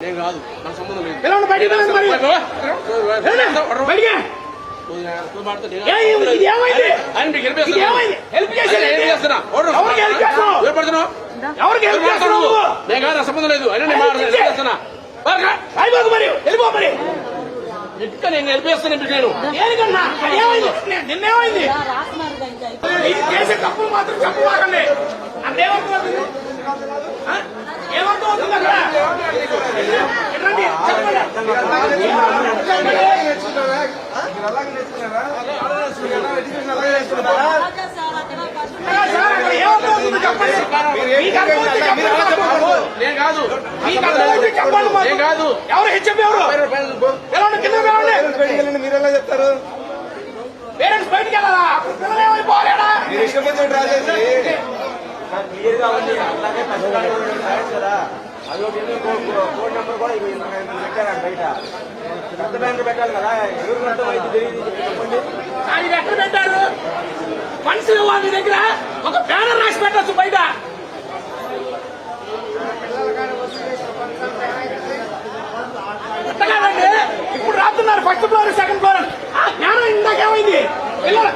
నేను కాదు. నాకు సంబంధం లేదు. బయటికి మరి. బయటికి. నువ్వు? నేను సంబంధం లేదు. అయినా వెళ్ళిపో మరి. నేను ఇప్పుడు నేను? నిన్నేమైంది? చేసే తప్పులు మాత్రం నేను కాదు నేను కాదు ఎవరు హెచ్ఎం ఎవరు ఎలా కింద వెళ్ళండి మీరెలా చెప్తారు పేరెంట్స్ బయటికి వెళ్ళాలా పిల్లలు ఏమైనా మీరు ఇష్టం వచ్చినట్టు రాసేసి ఫోన్ నెంబర్ కూడా ఇవి పెట్టారు బయట పెద్ద బ్యాంక్ పెట్టాలి కదా ఎవరికి అర్థమైంది తెలియదు చెప్పండి అది ఎక్కడ పెట్టారు ఫండ్స్ లేవా దగ్గర ఒక బ్యానర్ రాసి పెట్టచ్చు బయట అంత ఇప్పుడు రాస్తున్నారు ఫస్ట్ ఫ్లోర్ సెకండ్ ఫ్లోర్ ఆ జ్ఞానం ఇందాకేమైంది. పిల్లలు